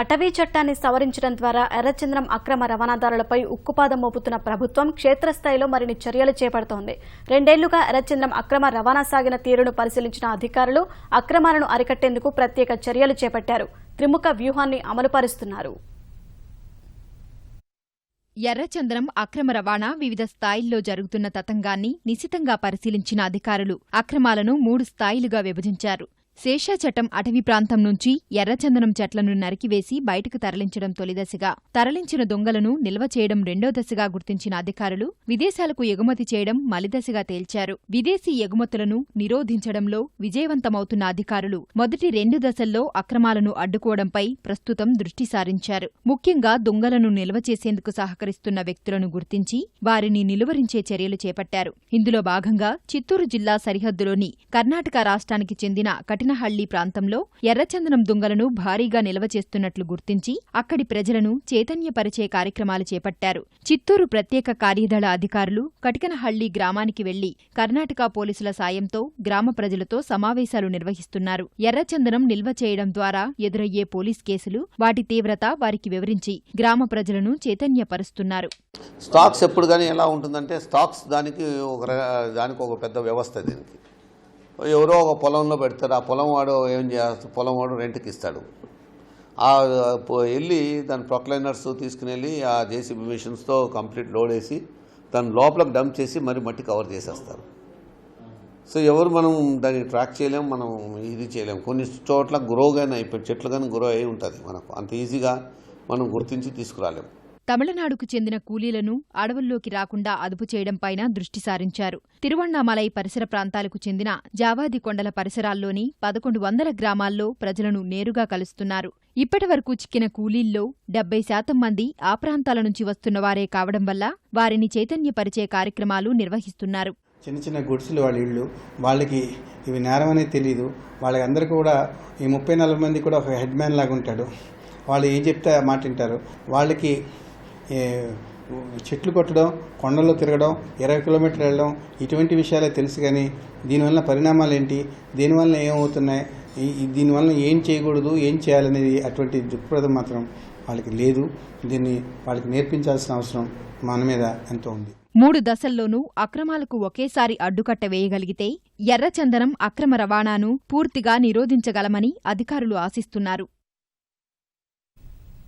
అటవీ చట్టాన్ని సవరించడం ద్వారా ఎర్రచంద్రం అక్రమ రవాణాదారులపై ఉక్కుపాదం మోపుతున్న ప్రభుత్వం క్షేత్రస్థాయిలో మరిన్ని చర్యలు చేపడుతోంది. రెండేళ్ళుగా ఎర్రచంద్రం అక్రమ రవాణా సాగిన తీరును పరిశీలించిన అధికారులు అక్రమాలను అరికట్టేందుకు ప్రత్యేక చర్యలు చేపట్టారు. త్రిముఖ వ్యూహాన్ని అమలుపరుస్తున్నారు. ఎర్రచందనం అక్రమ రవాణా వివిధ స్థాయిల్లో జరుగుతున్న తతంగాన్ని నిశితంగా పరిశీలించిన అధికారులు అక్రమాలను మూడు స్థాయిలుగా విభజించారు. శేషాచట్టం అటవీ ప్రాంతం నుంచి ఎర్రచందనం చెట్లను నరికివేసి బయటకు తరలించడం తొలిదశగా తరలించిన దొంగలను నిల్వ చేయడం రెండో దశగా గుర్తించిన అధికారులు విదేశాలకు ఎగుమతి చేయడం మలిదశగా తేల్చారు. విదేశీ ఎగుమతులను నిరోధించడంలో విజయవంతమవుతున్న అధికారులు మొదటి రెండు దశల్లో అక్రమాలను అడ్డుకోవడంపై ప్రస్తుతం దృష్టి సారించారు. ముఖ్యంగా దొంగలను నిల్వ చేసేందుకు సహకరిస్తున్న వ్యక్తులను గుర్తించి వారిని నిలువరించే చర్యలు చేపట్టారు. ఇందులో భాగంగా చిత్తూరు జిల్లా సరిహద్దులోని కర్ణాటక రాష్ట్రానికి చెందిన కటినహళ్ళి ప్రాంతంలో ఎర్రచందనం దుంగలను భారీగా నిల్వ చేస్తున్నట్లు గుర్తించి అక్కడి ప్రజలను చైతన్యపరిచే కార్యక్రమాలు చేపట్టారు. చిత్తూరు ప్రత్యేక కార్యదళ అధికారులు కటికనహళ్ళి గ్రామానికి వెళ్ళి కర్ణాటక పోలీసుల సాయంతో గ్రామ ప్రజలతో సమావేశాలు నిర్వహిస్తున్నారు. ఎర్రచందనం నిల్వ చేయడం ద్వారా ఎదురయ్యే పోలీస్ కేసులు వాటి తీవ్రత వారికి వివరించి గ్రామ ప్రజలను చైతన్యపరుస్తున్నారు. స్టాక్స్ ఎప్పుడు కానీ ఎలా ఉంటుందంటే స్టాక్స్ దానికి ఒక దానికి ఒక పెద్ద వ్యవస్థ దీనికి. ఎవరో ఒక పొలంలో పెడతారు. ఆ పొలం వాడు ఏం చేస్తాడు పొలం వాడు రెంట్కి ఇస్తాడు. ఆ వెళ్ళి దాని ప్రొక్లైనర్స్ తీసుకుని వెళ్ళి ఆ జేసీబీ మిషన్స్తో కంప్లీట్ లోడ్ వేసి దాని లోపలకు డంప్ చేసి మరి మట్టి కవర్ చేసేస్తారు. సో ఎవరు మనం దాన్ని ట్రాక్ చేయలేం మనం ఇది చేయలేం. కొన్ని చోట్ల గ్రో కానీ అయిపోయి చెట్లు కానీ గ్రో అయి ఉంటుంది మనకు. అంత ఈజీగా మనం గుర్తించి తీసుకురాలేం. తమిళనాడుకు చెందిన కూలీలను అడవుల్లోకి రాకుండా అదుపు చేయడంపైన దృష్టి సారించారు. తిరువణ్ణామలై పరిసర ప్రాంతాలకు చెందిన జావాది కొండల పరిసరాల్లోని పదకొండు వందల గ్రామాల్లో ప్రజలను నేరుగా కలుస్తున్నారు. ఇప్పటివరకు చిక్కిన కూలీల్లో డెబ్బై శాతం మంది ఆ ప్రాంతాల నుంచి వస్తున్నవారే కావడం వల్ల వారిని చైతన్యపరిచే కార్యక్రమాలు నిర్వహిస్తున్నారు. చిన్న చిన్న గుడిసెలు వాళ్ళ ఇళ్ళు వాళ్ళకి ఇవి నేరం అనేది తెలియదు వాళ్ళకి అందరికీ కూడా ఈ ముప్పై నలభై మంది కూడా ఒక హెడ్ మ్యాన్ లాగా ఉంటాడు. వాళ్ళు ఏం చెప్తే మాట వింటారు. వాళ్ళకి చెట్లు కొట్టడం కొండల్లో తిరగడం ఇరవై కిలోమీటర్లు వెళ్ళడం ఇటువంటి విషయాలే తెలుసు కానీ దీనివల్ల పరిణామాలు ఏంటి దీనివల్ల ఏమవుతున్నాయి దీనివల్ల ఏం చేయకూడదు ఏం చేయాలనేది అటువంటి దృక్పథం మాత్రం వాళ్ళకి లేదు. దీన్ని వాళ్ళకి నేర్పించాల్సిన అవసరం మన మీద ఎంతో ఉంది. మూడు దశల్లోనూ అక్రమాలకు ఒకేసారి అడ్డుకట్ట వేయగలిగితే ఎర్రచందనం అక్రమ రవాణాను పూర్తిగా నిరోధించగలమని అధికారులు ఆశిస్తున్నారు.